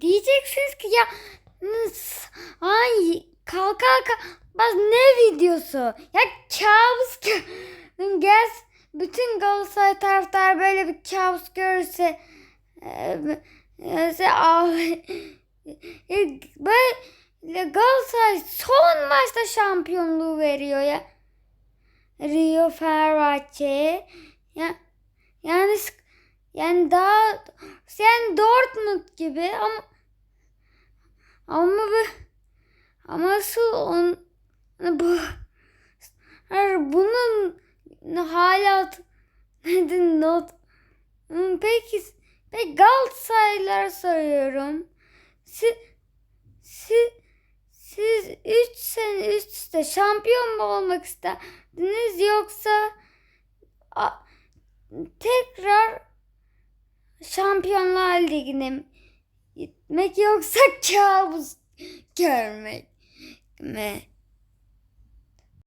diyeceksiniz ki ya ay kalk kalk bak ne videosu? Ya kabus gö- gel bütün Galatasaray taraftar böyle bir kabus görürse e, e, ah- e, böyle Galatasaray son maçta şampiyonluğu veriyor ya. Rio Fenerbahçe'ye. Ya yani yani daha yani Dortmund gibi ama ama bu ama asıl on bu her bunun hala neden not Hmm, peki peki Galatasaraylılara soruyorum. Siz siz siz 3 sene üst şampiyon mu olmak isterdiniz yoksa a- tekrar Şampiyonlar Ligi'ne gitmek yoksa kabus görmek mi?